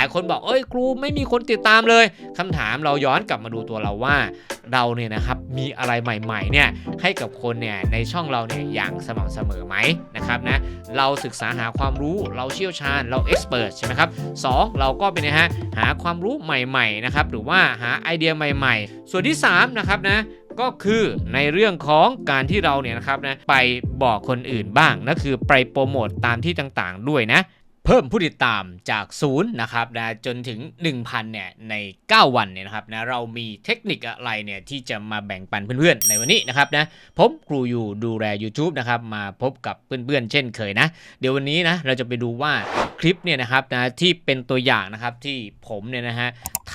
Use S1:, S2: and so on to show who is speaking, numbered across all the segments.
S1: ายคนบอกเอ้ยครูไม่มีคนติดตามเลยคำถามเราย้อนกลับมาดูตัวเราว่า เราเนี่ยนะครับมีอะไรใหม่ๆเนี่ยให้กับคนเนี่ยในช่องเราเนี่ยอย่างสม่ำเสมอไหมนะครับนะเราศึกษาหาความรู้เราเชี่ยวชาญเราเอ็กซ์เพรสใช่ไหมครับสองเราก็เป็นนะฮะหาความรู้ใหม่ๆนะครับหรือว่าหาไอเดียใหม่ ๆ ส่วนที่สามนะครับนะก็คือในเรื่องของการที่เราเนี่ยนะครับนะไปบอกคนอื่นบ้างนั่นคือไปโปรโมตตามที่ต่างๆด้วยนะ พิ่มผู้ติดตามจากศูนย์นะครับนะจนถึง 1,000เนี่ยใน 9 วันเนี่ยนะครับนะเรามีเทคนิคอะไรเนี่ยที่จะมาแบ่งปันเพื่อนๆ ในวันนี้นะครับนะผมครูอยู่ดูแล YouTube นะครับมาพบกับเพื่อนๆ เช่นเคยนะ เดี๋ยววันนี้นะเราจะไปดูว่าคลิปเนี่ยนะครับนะที่เป็นตัวอย่างนะครับที่ผมเนี่ยนะฮะ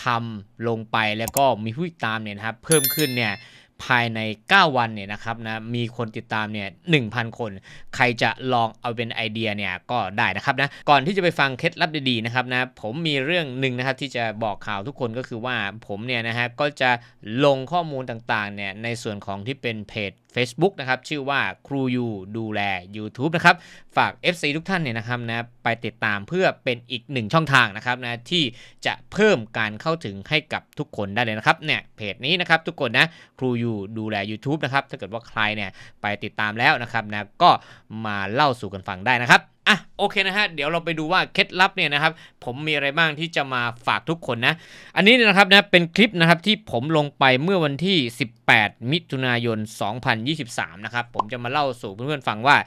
S1: ทำลงไปแล้วก็มีผู้ติดตามเนี่ยนะครับเพิ่มขึ้นเนี่ย ภายใน 9 วันเนี่ยนะครับนะมีคนติดตามเนี่ย1,000 คน ใครจะลองเอาเป็นไอเดียเนี่ยก็ได้นะครับนะก่อนที่จะไปฟังเคล็ดลับดีๆนะครับนะผมมีเรื่องหนึ่งนะครับที่จะบอกข่าวทุกคนก็คือว่าผมเนี่ยนะฮะก็จะลงข้อมูลต่างๆเนี่ยในส่วนของที่เป็นเพจ Facebook นะครับ ชื่อว่าครูยูดูแล YouTube นะครับ ฝาก FC ทุกท่านเนี่ยนะครับนะไปติดตามเพื่อเป็นอีกหนึ่งช่องทางนะครับนะที่จะเพิ่มการเข้าถึงให้กับทุกคนได้เลยนะครับเนี่ยเพจนี้นะครับทุกคนนะครูยูดูแล YouTube นะครับถ้าเกิดว่าใครเนี่ยไปติดตามแล้วนะครับนะก็มาเล่าสู่กันฟังได้นะครับ อะโอเคนะฮะเดี๋ยวเราไปดูว่าเคล็ดลับเนี่ยนะครับผมมีอะไรบ้างที่จะมาฝากทุกคนนะ อันนี้เนี่ยนะครับนะเป็นคลิปนะครับที่ผมลงไปเมื่อวันที่ 18 มิถุนายน 2023 นะครับผมจะมาเล่าสู่เพื่อนๆฟังว่า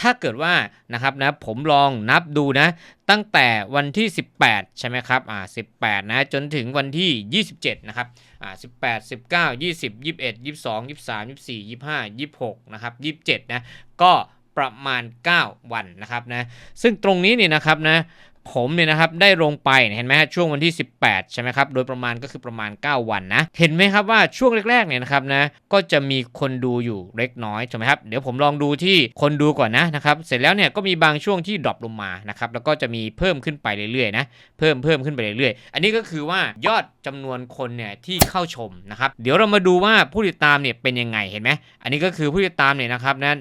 S1: ถ้าเกิดว่านะครับนะผมลองนับดูนะ ตั้งแต่วันที่ 18 ใช่ไหมครับอ่า18 นะจนถึงวันที่ 27 นะครับอ่า18 19 20 21 22 23 24 25 26 นะครับ 27 นะก็ ประมาณ 9 วันนะครับนะซึ่งตรงนี้เนี่ยนะครับนะ ผมเนี่ยนะครับได้ลงไปเห็นไหมฮะช่วงวันที่ 18 ใช่ไหมครับโดยประมาณก็คือประมาณ 9 วันนะเห็นไหมครับว่าช่วงแรกๆเนี่ยนะครับนะก็จะมีคนดูอยู่เล็กน้อยใช่ไหมครับเดี๋ยวผมลองดูที่คนดูก่อนนะนะครับเสร็จแล้วเนี่ยก็มีบางช่วงที่ดรอปลงมานะครับแล้วก็จะมีเพิ่มขึ้นไปเรื่อยๆนะเพิ่มเพิ่มขึ้นไปเรื่อยๆ อันนี้ก็คือว่ายอดจำนวนคนเนี่ยที่เข้าชมนะครับเดี๋ยวเรามาดูว่าผู้ติดตามเนี่ยเป็นยังไงเห็นไหมอันนี้ก็คือผู้ติดตามเนี่ยนะครับนะ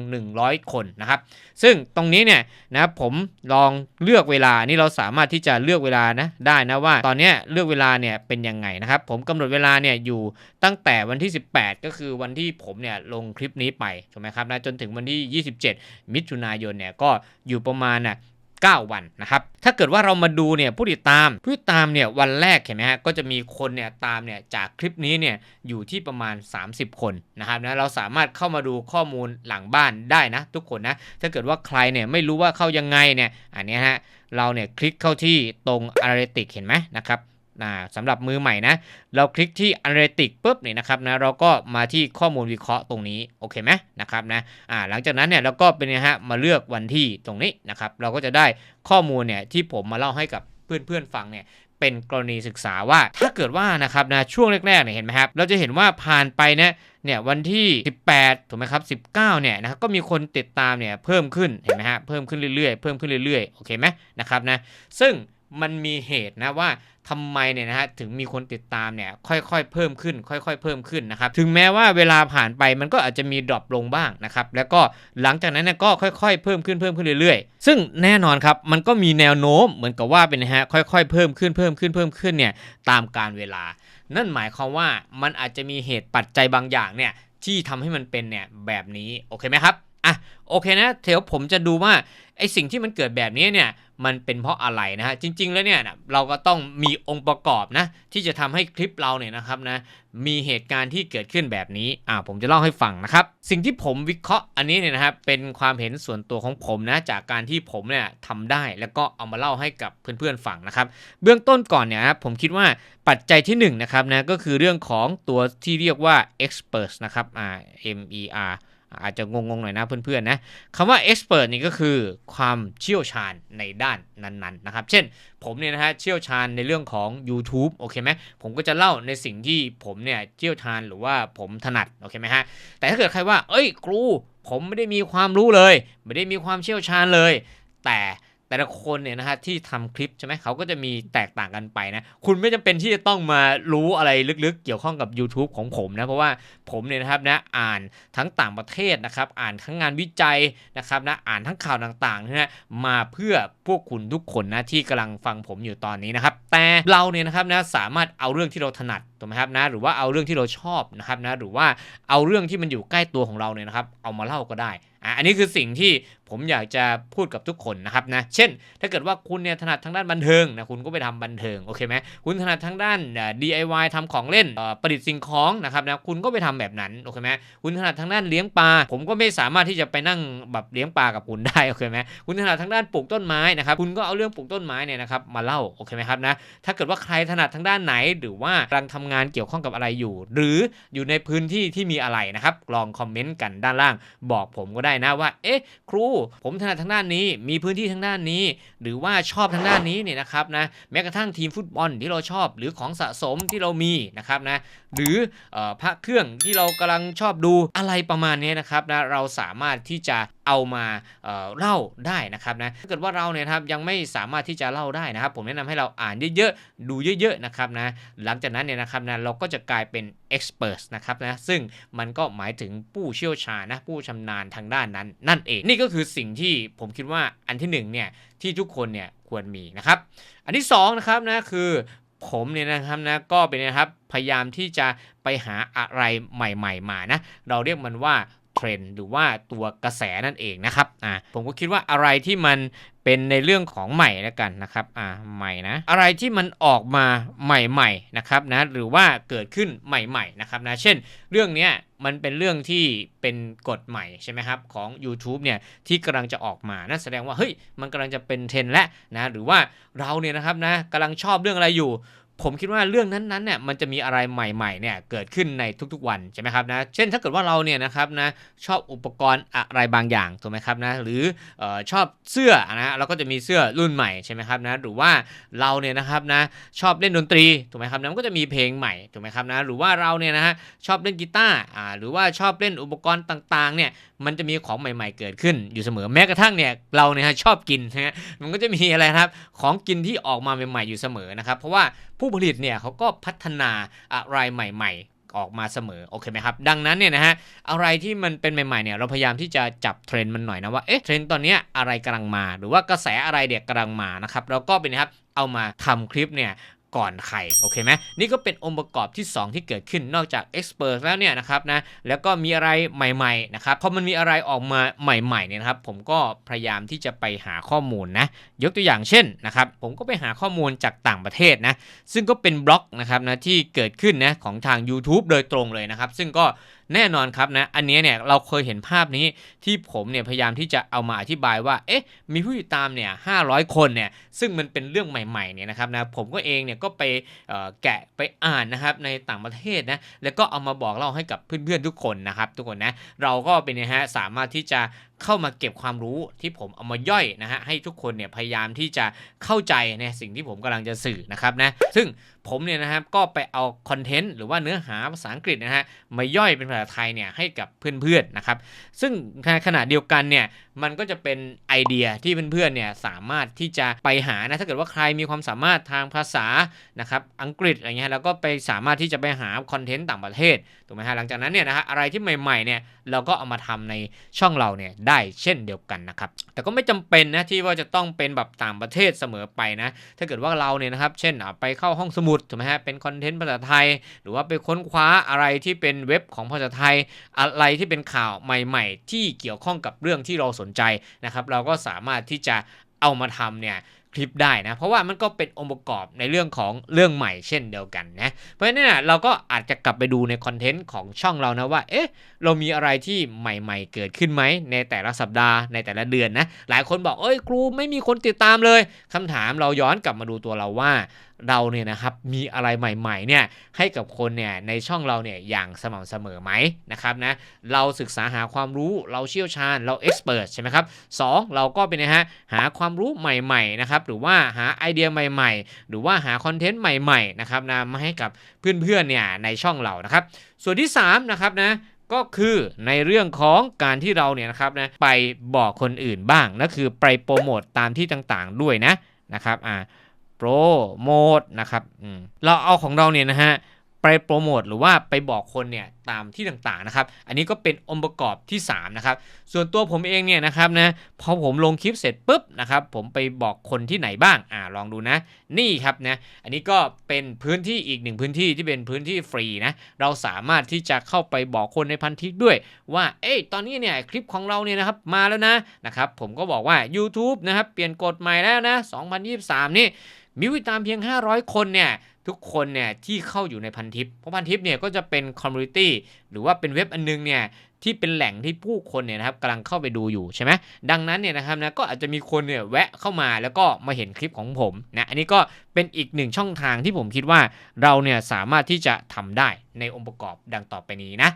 S1: 1,100คนนะครับซึ่งตรงนี้เนี่ยนะผมลองเลือกเวลานี่เราสามารถที่จะเลือกเวลานะได้นะว่า ตอนนี้เลือกเวลาเนี่ยเป็นยังไงนะครับ ผมกำหนดเวลาเนี่ยอยู่ตั้งแต่วันที่ 18 ก็คือวันที่ผมเนี่ยลงคลิปนี้ไปถูกไหมครับนะจนถึงวันที่ 27 มิถุนายนเนี่ยก็อยู่ประมาณน่ะ 9 วันนะครับ ถ้าเกิดว่าเรามาดูเนี่ยผู้ติดตามผู้ติดตามเนี่ยวันแรกเห็นไหมฮะก็จะมีคนเนี่ยตามเนี่ยจากคลิปนี้เนี่ยอยู่ที่ประมาณ 30 คนนะครับนะเราสามารถเข้ามาดูข้อมูลหลังบ้านได้นะ ทุกคนนะถ้าเกิดว่าใครเนี่ยไม่รู้ว่าเข้ายังไงเนี่ยอันนี้ฮะเราเนี่ยคลิกเข้าที่ตรง Analytics เห็นไหมนะครับ อ่าสำหรับมือใหม่นะ เราคลิกที่ Analytics ปุ๊บเนี่ยนะครับนะเราก็มาที่ข้อมูลวิเคราะห์ตรงนี้โอเคไหมนะครับนะอ่าหลังจากนั้นเนี่ยเราก็เป็นไงฮะมาเลือกวันที่ตรงนี้นะครับเราก็จะได้ข้อมูลเนี่ยที่ผมมาเล่าให้กับเพื่อนๆฟังเนี่ยเป็นกรณีศึกษาว่าถ้าเกิดว่านะครับนะช่วงแรกๆเนี่ยเห็นไหมครับเราจะเห็นว่าผ่านไปเนี่ยเนี่ยวันที่ 18ถูกไหมครับ19เนี่ยนะครับก็มีคนติดตามเนี่ยเพิ่มขึ้นเห็นไหมฮะเพิ่มขึ้นเรื่อยๆเพิ่มขึ้นเรื่อยๆโอเคไหมนะครับนะซึ่ง มันมีเหตุนะว่าทำไมเนี่ยนะฮะถึงมีคนติดตามเนี่ยค่อยๆเพิ่มขึ้น ค่อย ๆ เพิ่มขึ้นนะครับถึงแม้ว่าเวลาผ่านไปมันก็อาจจะมีดรอปลงบ้างนะครับแล้วก็หลังจากนั้นเนี่ยก็ค่อยๆ เพิ่มขึ้นเพิ่มขึ้นเรื่อยๆ ซึ่งแน่นอนครับมันก็มีแนวโน้มเหมือนกับว่าเป็นนะฮะค่อยๆ เพิ่มขึ้นเพิ่มขึ้นเพิ่มขึ้นเนี่ยตามการเวลา นั่นหมายความว่ามันอาจจะมีเหตุปัจจัยบางอย่างเนี่ยที่ทำให้มันเป็นเนี่ยแบบนี้โอเคไหมครับ อะโอเคนะเดี๋ยวผมจะดูว่าไอสิ่งที่มันเกิดแบบนี้เนี่ยมันเป็นเพราะอะไรนะฮะจริง ๆ แล้วเนี่ยเราก็ต้องมีองค์ประกอบนะที่จะทำให้คลิปเราเนี่ยนะครับนะมีเหตุการณ์ที่เกิดขึ้นแบบนี้อ่าผมจะเล่าให้ฟังนะครับสิ่งที่ผมวิเคราะห์อันนี้เนี่ยนะครับเป็นความเห็นส่วนตัวของผมนะจากการที่ผมเนี่ยทำได้แล้วก็เอามาเล่าให้กับเพื่อนๆฟังนะครับเบื้องต้นก่อนเนี่ยครับผมคิดว่าปัจจัยที่1นงนะครับนะก็คือเรื่องของตัวที่เรียกว่า expert นะครับอ่า M E R อาจจะงงๆหน่อยนะเพื่อนๆนะคำว่า expert นี่ก็คือความเชี่ยวชาญในด้านนั้นๆนะครับ เช่นผมเนี่ยนะฮะเชี่ยวชาญในเรื่องของ YouTube โอเคไหมผมก็จะเล่าในสิ่งที่ผมเนี่ยเชี่ยวชาญหรือว่าผมถนัดโอเคไหมฮะแต่ถ้าเกิดใครว่า เอ้ยครูผมไม่ได้มีความรู้เลย ไม่ได้มีความเชี่ยวชาญเลย แต่ แต่ละคนเนี่ยนะฮะที่ทำคลิปใช่ไหมเขาก็จะมีแตกต่างกันไปนะ คุณไม่จำเป็นที่จะต้องมารู้อะไรลึกๆ เกี่ยวข้องกับ YouTube ของผมนะ เพราะว่าผมเนี่ยนะครับนะอ่านทั้งต่างประเทศนะครับ อ่านทั้งงานวิจัยนะครับนะอ่านทั้งข่าวต่างๆนะฮะมาเพื่อพวกคุณทุกคนนะที่กำลังฟังผมอยู่ตอนนี้นะครับแต่เราเนี่ยนะครับนะสามารถเอาเรื่องที่เราถนัด ถูกไหมครับนะหรือว่าเอาเรื่องที่เราชอบนะครับนะหรือว่าเอาเรื่องที่มันอยู่ใกล้ตัวของเราเนี่ยนะครับ เอามาเล่าก็ได้อะอันนี้คือสิ่งที่ผมอยากจะพูดกับทุกคนนะครับนะเช่น ถ้าเกิดว่าคุณเนี่ยถนัดทางด้านบันเทิงนะคุณก็ไปทำบันเทิงโอเคไหมคุณถนัดทางด้าน DIY ทำของเล่นประดิษฐ์สิ่งของนะครับนะคุณก็ไปทำแบบนั้นโอเคไหมคุณถนัดทางด้านเลี้ยงปลาผมก็ไม่สามารถที่จะไปนั่งแบบเลี้ยงปลากับคุณได้โอเคไหมคุณถนัดทางด้านปลูกต้นไม้นะครับคุณก็เอาเรื่องปลูกต้นไม้เนี่ยนะครับมาเล่าโอเคไหมครับนะถ้าเกิดว่าใครถนัดทางด้านไหนหรือว่ากำลังทำงานเกี่ยวข้องกับอะไรอยู่ หรืออยู่ในพื้นที่ที่มีอะไรนะครับ ลองคอมเมนต์กันด้านล่าง บอกผมก็ได้นะว่า เอ๊ะ ครู ผมถนัดทางด้านนี้ มีพื้นที่ทางด้านนี้ หรือว่าชอบทางด้านนี้เนี่ยนะครับนะ แม้กระทั่งทีมฟุตบอลที่เราชอบ หรือของสะสมที่เรามีนะครับนะ หรืออพระเครื่องที่เรากำลังชอบดูอะไรประมาณนี้นะครับนะ เราสามารถที่จะเอามาเเล่าได้นะครับนะถ้าเกิดว่าเราเนี่ยนะครับยังไม่สามารถที่จะเล่าได้นะครับ ผมแนะนำให้เราอ่านเยอะๆ ดูเยอะๆนะครับนะ หลังจากนั้นเนี่ยนะครับนะเราก็จะกลายเป็น expert นะครับนะซึ่งมันก็หมายถึงผู้เชี่ยวชาญนะผู้ชำนาญทางด้านนั้น นั่นเองนี่ก็คือสิ่งที่ผมคิดว่าอันที่หนึ่งเนี่ยที่ทุกคนเนี่ยควรมีนะครับ อันที่สองนะครับนะคือผมเนี่ยนะครับนะก็เป็นนะครับพยายามที่จะไปหาอะไรใหม่ ๆ มานะเราเรียกมันว่า เทรนด์หรือว่าตัวกระแสนั่นเองนะครับอ่าผมก็คิดว่าอะไรที่มันเป็นในเรื่องของใหม่แล้วกันนะครับอ่าใหม่นะอะไรที่มันออกมาใหม่ๆนะครับนะหรือว่าเกิดขึ้นใหม่ๆนะครับนะเช่น เรื่องเนี้ยมันเป็นเรื่องที่เป็นกฎใหม่ใช่ไหมครับของ YouTube เนี่ยที่กำลังจะออกมานั่นแสดงว่าเฮ้ยมันกำลังจะเป็นเทรนแล้วนะหรือว่าเราเนี่ยนะครับนะกำลังชอบเรื่องอะไรอยู่ ผมคิดว่าเรื่องนั้นๆเนี่ยมันจะมีอะไรใหม่ๆเนี่ยเกิดขึ้นในทุกๆวันใช่ไหมครับนะเช่นถ้าเกิดว่าเราเนี่ยนะครับนะชอบอุปกรณ์อะไรบางอย่างถูกไหมครับนะหรืออชอบเสื้อนะเราก็จะมีเสื้อรุ่นใหม่ใช่ไหมครับนะหรือว่าเราเนี่ยนะครับนะชอบเล่นดนตรีถูกไหมครับนะมันก็จะมีเพลงใหม่ถูกไหมครับนะหรือว่าเราเนี่ยนะฮะชอบเล่นกีตาร์อ่าหรือว่าชอบเล่นอุปกรณ์ต่างๆเนี่ยมันจะมีของใหม่ ๆ เกิดขึ้นอยู่เสมอแม้กระทั่งเนี่ยเราเนี่ยชอบกินนะฮะมันก็จะมีอะไรครับของกินที่ออกมาใหม่ ๆอยู่เสมอนะครับเพราะว่าผู้ผลิตเนี่ยเขาก็พัฒนาอะไรใหม่ ๆ ออกมาเสมอโอเคไหมครับ ดังนั้นเนี่ยนะฮะอะไรที่มันเป็นใหม่ๆเนี่ยเราพยายามที่จะจับเทรนด์มันหน่อยนะว่าเอ๊ะเทรนด์ตอนนี้อะไรกำลังมา หรือว่ากระแสอะไรเด็กกำลังมานะครับแล้วก็เป็นนะครับเอามาทำคลิปเนี่ย ก่อนใครโอเคไหมนี่ก็เป็นองค์ประกอบที่ 2 ที่เกิดขึ้นนอกจาก Expert แล้วเนี่ยนะครับนะแล้วก็มีอะไรใหม่ๆนะครับพอมันมีอะไรออกมาใหม่ๆเนี่ยนะครับผมก็พยายามที่จะไปหาข้อมูลนะยกตัวอย่างเช่นนะครับผมก็ไปหาข้อมูลจากต่างประเทศนะซึ่งก็เป็นบล็อกนะครับนะที่เกิดขึ้นนะของทาง YouTube โดยตรงเลยนะครับ ซึ่งก็แน่นอนครับนะอันนี้เนี่ยเราเคยเห็นภาพนี้ที่ผมเนี่ยพยายามที่จะเอามาอธิบายว่าเอ๊ะมีผู้ติดตามเนี่ยห้าร้อยคนเนี่ยซึ่งมันเป็นเรื่องใหม่ๆเนี่ยนะครับนะผมก็เองเนี่ยก็ไปแกะไปอ่านนะครับในต่างประเทศนะแล้วก็เอามาบอกเล่าให้กับเพื่อนๆทุกคนนะครับทุกคนนะเราก็เป็นนะฮะสามารถที่จะเข้ามาเก็บความรู้ที่ผมเอามาย่อยนะฮะให้ทุกคนเนี่ยพยายามที่จะเข้าใจในสิ่งที่ผมกำลังจะสื่อนะครับนะซึ่งผมเนี่ยนะครับก็ไปเอาคอนเทนต์หรือว่าเนื้อหาภาษาอังกฤษนะฮะมาย่อยเป็นภาษาไทยเนี่ยให้กับเพื่อนๆนะครับซึ่งในขณะเดียวกันเนี่ย มันก็จะเป็นไอเดียที่เพื่อนๆเนี่ยสามารถที่จะไปหานะถ้าเกิดว่าใครมีความสามารถทางภาษานะครับอังกฤษอะไรเงี้ยแล้วก็ไปสามารถที่จะไปหาคอนเทนต์ต่างประเทศถูกไหมฮะหลังจากนั้นเนี่ยนะฮะอะไรที่ใหม่ๆเนี่ยเราก็เอามาทำในช่องเราเนี่ยได้เช่นเดียวกันนะครับแต่ก็ไม่จำเป็นนะที่ว่าจะต้องเป็นแบบต่างประเทศเสมอไปนะถ้าเกิดว่าเราเนี่ยนะครับเช่นไปเข้าห้องสมุดถูกไหมฮะเป็นคอนเทนต์ภาษาไทย หรือว่าไปค้นคว้าอะไรที่เป็นเว็บของภาษาไทย อะไรที่เป็นข่าวใหม่ ๆ ที่เกี่ยวข้องกับเรื่องที่เราสนใจนะครับเราก็สามารถที่จะเอามาทำเนี่ยคลิปได้นะเพราะว่ามันก็เป็นองค์ประกอบในเรื่องของเรื่องใหม่เช่นเดียวกันนะเพราะฉะนั้นเนี่ยเราก็อาจจะกลับไปดูในคอนเทนต์ของช่องเรานะว่าเอ๊ะเรามีอะไรที่ใหม่ๆเกิดขึ้นไหมในแต่ละสัปดาห์ในแต่ละเดือนนะหลายคนบอกเอ้ยครูไม่มีคนติดตามเลยคำถามเราย้อนกลับมาดูตัวเราว่า เราเนี่ยนะครับมีอะไรใหม่ๆเนี่ยให้กับคนเนี่ยในช่องเราเนี่ยอย่างสม่ำเสมอไหมนะครับนะเราศึกษาหาความรู้เราเชี่ยวชาญเราเอ็กซ์เพรสใช่ไหมครับสองเราก็เป็นนะฮะหาความรู้ใหม่ๆนะครับหรือว่าหาไอเดียใหม่ ๆ หรือว่าหาคอนเทนต์ใหม่ๆนะครับนะมาให้กับเพื่อนๆเนี่ยในช่องเรานะครับ ส่วนที่3นะครับนะก็คือในเรื่องของการที่เราเนี่ยนะครับนะไปบอกคนอื่นบ้างนั่นคือไปโปรโมตตามที่ต่างๆด้วยนะนะครับอ่า ปรโมทนะครับเราเอาของเราเนี่ยนะฮะไปโปรโมทหรือว่าไปบอกคนเนี่ยตามที่ต่างๆนะครับ อันนี้ก็เป็นองค์ประกอบที่ 3 นะครับ ส่วนตัวผมเองเนี่ยนะครับนะพอผมลงคลิปเสร็จปุ๊บนะครับ ผมไปบอกคนที่ไหนบ้างอ่าลองดูนะ นี่ครับนะอันนี้ก็เป็นพื้นที่อีกหนึ่งพื้นที่ที่เป็นพื้นที่ฟรีนะเราสามารถที่จะเข้าไปบอกคนในพันทิปด้วย ว่าเอ้ยตอนนี้เนี่ยคลิปของเราเนี่ยนะครับมาแล้วนะนะครับผมก็บอกว่า YouTube นะครับเปลี่ยนกฎใหม่แล้วนะ2023 นี่ มีผู้ติดตามเพียง 500 คนเนี่ยทุกคนเนี่ยที่เข้าอยู่ในพันทิปเพราะพันทิปเนี่ยก็จะเป็นคอมมูนิตี้หรือว่าเป็นเว็บอันนึงเนี่ยที่เป็นแหล่งที่ผู้คนเนี่ยนะครับกำลังเข้าไปดูอยู่ใช่ไหมดังนั้นเนี่ยนะครับนะก็อาจจะมีคนเนี่ยแวะเข้ามาแล้วก็มาเห็นคลิปของผมนะอันนี้ก็เป็นอีกหนึ่งช่องทางที่ผมคิดว่าเราเนี่ยสามารถที่จะทำได้ในองค์ประกอบดังต่อไปนี้นะ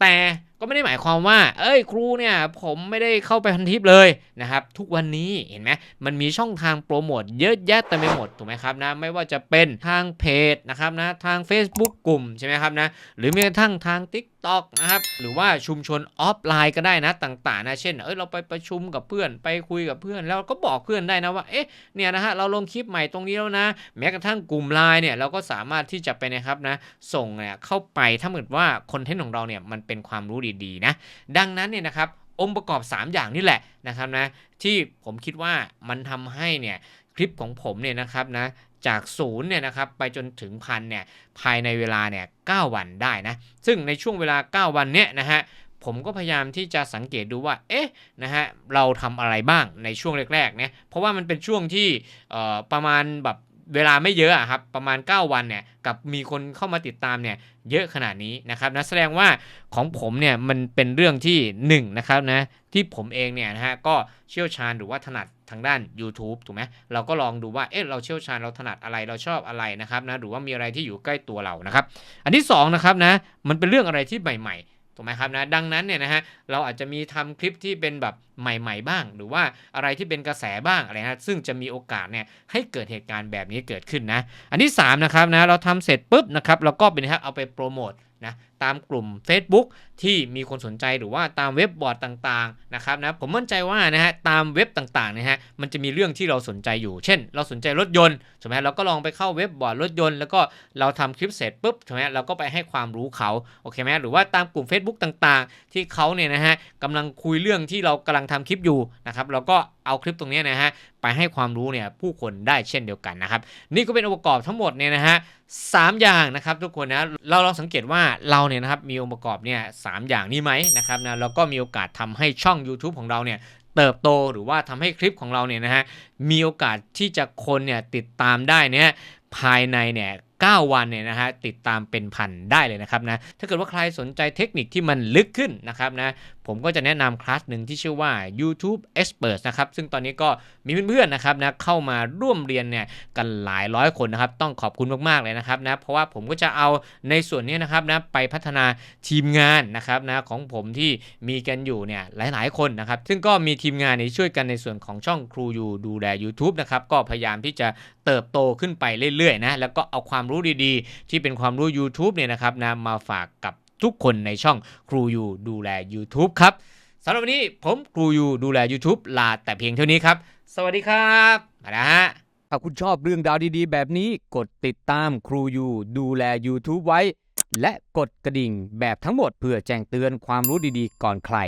S1: แต่ก็ไม่ได้หมายความว่า เอ้ยครูเนี่ยผมไม่ได้เข้าไปพันทิปเลยนะครับ ทุกวันนี้เห็นไหมมันมีช่องทางโปรโมทเยอะแยะเต็มไปหมดถูกไหมครับนะไม่ว่าจะเป็นทางเพจนะครับนะทาง Facebook กลุ่มใช่ไหมครับนะหรือแม้กระทั่งทาง tik TikTok นะครับหรือว่าชุมชนออฟไลน์ก็ได้นะต่างๆนะเช่นเอ้ยเราไปประชุมกับเพื่อนไปคุยกับเพื่อนแล้วก็บอกเพื่อนได้นะว่าเอ๊ะเนี่ยนะฮะเราลงคลิปใหม่ตรงนี้แล้วนะ แม้กระทั่งกลุ่มไลน์เนี่ยเราก็สามารถที่จะไปนะครับนะส่งเนี่ยเข้าไปถ้าเกิดว่าคอนเทนต์ของเราเนี่ยมันเป็นความรู้ดีๆนะดังนั้นเนี่ยนะครับองค์ประกอบ 3 อย่างนี่แหละนะครับนะที่ผมคิดว่ามันทำให้เนี่ยคลิปของผมเนี่ยนะครับนะ จากศูนย์เนี่ยนะครับไปจนถึงพันเนี่ยภายในเวลาเนี่ยเวันได้นะ ซึ่งในช่วงเวลา 9 วันเนี่ยนะฮะผมก็พยายามที่จะสังเกตดูว่า เอ๊ะ นะฮะ เราทำอะไรบ้างในช่วงแรกๆ เนี่ย เพราะว่ามันเป็นช่วงที่ประมาณแบบ เวลาไม่เยอะอะครับประมาณ 9 วันเนี่ยกับมีคนเข้ามาติดตามเนี่ยเยอะขนาดนี้นะครับนะแสดงว่าของผมเนี่ยมันเป็นเรื่องที่1นงนะครับนะที่ผมเองเนี่ยนะฮะก็เชี่ยวชาญหรือว่าถนัดทางด้าน YouTube ถูกไหมเราก็ลองดูว่าเอ๊ะเราเชี่ยวชาญเราถนัดอะไรเราชอบอะไรนะครับนะหรือว่ามีอะไรที่อยู่ใกล้ตัวเรานะครับ อันที่2นะครับนะมันเป็นเรื่องอะไรที่ใหม่ ๆ ถูกไหมครับนะดังนั้นเนี่ยนะฮะเราอาจจะมีทำคลิปที่เป็นแบบใหม่ ๆ บ้าง หรือว่าอะไรที่เป็นกระแสบ้างอะไรนะซึ่งจะมีโอกาสเนี่ยให้เกิดเหตุการณ์แบบนี้เกิดขึ้นนะ อันที่3นะครับนะเราทำเสร็จปุ๊บนะครับเราก็เป็นนะเอาไปโปรโมท นะตามกลุ่ม Facebook ที่มีคนสนใจหรือว่าตามเว็บบอร์ดต่างๆนะครับนะผมมั่นใจว่านะฮะตามเว็บต่างๆนะฮะมันจะมีเรื่องที่เราสนใจอยู่ เช่น เราสนใจรถยนต์ใช่ไหมเราก็ลองไปเข้าเว็บบอร์ดรถยนต์แล้วก็เราทำคลิปเสร็จปุ๊บใช่ไหมเราก็ไปให้ความรู้เขาโอเคไหมหรือว่าตามกลุ่ม Facebook ต่างๆ ที่เขาเนี่ยนะฮะกำลังคุยเรื่องที่เรากำลังทำคลิปอยู่นะครับเราก็ เอาคลิปตรงนี้นะฮะไปให้ความรู้เนี่ยผู้คนได้เช่นเดียวกันนะครับนี่ก็เป็นองค์ประกอบทั้งหมดเนี่ยนะฮะสามอย่างนะครับทุกคนนะเราลองสังเกตว่าเราเนี่ยนะครับมีองค์ประกอบเนี่ยสามอย่างนี้ไหมนะครับนะแล้วก็มีโอกาสทำให้ช่อง YouTube ของเราเนี่ยเติบโตหรือว่าทำให้คลิปของเราเนี่ยนะฮะมีโอกาสที่จะคนเนี่ยติดตามได้เนี่ยภายในเนี่ย9วันเนี่ยนะฮะติดตามเป็นพันได้เลยนะครับนะถ้าเกิดว่าใครสนใจเทคนิคที่มันลึกขึ้นนะครับนะ ผมก็จะแนะนำคลาสหนึ่งที่ชื่อว่า YouTube Experts นะครับ ซึ่งตอนนี้ก็มีเพื่อนๆนะครับนะเข้ามาร่วมเรียนเนี่ยกันหลายร้อยคนนะครับ ต้องขอบคุณมากๆเลยนะครับนะเพราะว่าผมก็จะเอาในส่วนนี้นะครับนะไปพัฒนาทีมงานนะครับนะของผมที่มีกันอยู่เนี่ยหลายๆคนนะครับ ซึ่งก็มีทีมงานเนี่ช่วยกันในส่วนของช่องครูยูดูแล YouTube นะครับก็พยายามที่จะเติบโตขึ้นไปเรื่อยๆนะแล้วก็เอาความรู้ดีๆ ที่เป็นความรู้ YouTube เนี่ยนะครับนะมาฝากกับ ทุกคนในช่องครูยูดูแล YouTube ครับสำหรับวันนี้ผมครูยูดูแล YouTube ลาแต่เพียงเท่านี้ครับ สวัสดีครับมาแล้วฮะ
S2: ถ้าคุณชอบเรื่องดาวดีๆ แบบนี้กดติดตามครูยูดูแล YouTube ไว้ และกดกระดิ่งแบบทั้งหมดเพื่อแจ้งเตือนความรู้ดีๆ ก่อนใคร